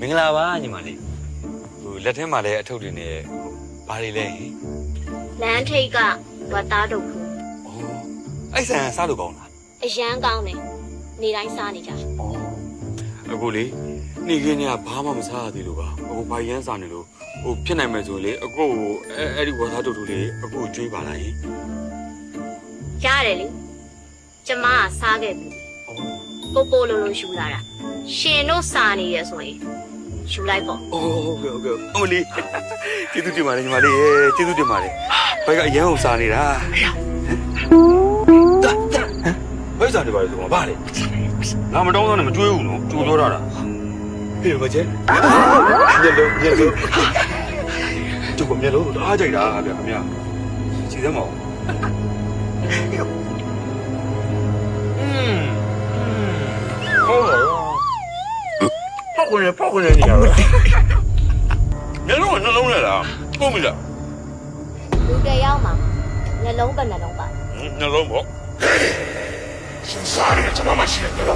မင်္ဂလာပါညီမလေးဟိုလက်ထဲမှာလည်းအထုပ်တွေနဲ့ဘာတွေလဲဟင်လမ်းထိပ်ကဝတ်သားတို့ခုဩအဲ့ဆန်စားလို့ကောင်းလားအရန်ကောင်းတယ်နေတိုင်းစားနေကြဩအခုလေနေခင်းကဘာမှမစားရသေးလို့ပါအခုဘာရမ်းစားနေလို့ဟိုဖြစ်နိုင်မယ်ဆိုလေအခုကိုအဲအဲ့ဒီဝါသားတူတူလေးအခုကိုကျွေးပါလားဟင်ရတယ်လေကျမကစားခဲ့ပြီ ပို့ပို့လို့လို့ယူလာတာရှင်တို့စားနေရဆိုရင်ယူလိုက်ပေါ့ โอ้โอเคโอเคအမလီကျေးဇူးတင်ပါတယ်ညီမလေးရေကျေးဇူးတင်ပါတယ်ဘိုက်ကအရန်အောင်စားနေတာတာတာဘိုက်စားနေပါလေဆိုတော့ဗါလေငါမတောင်းတော့နဲ့မကြွေးဘူးနော်ကြိုးပြောတာတာဟေးမကျဲညလုံးညလုံးကျုပ်ကမျက်လုံးအားကြိုက်တာဗျာခင်ဗျာကြည့်သမောอื က်ကနေပေါက်ကနေနေရတာမျက်လုံးကနှလုံးနဲ့လားပုံပြီလားလူတယောက်မှာနှလုံးပဲနှလုံးပါနှလုံးပေါ့ရှင်စားရကျွန်တော်မရှိတဲ့ဘယ်လိုမလုပ်ကုန်သွားလဲ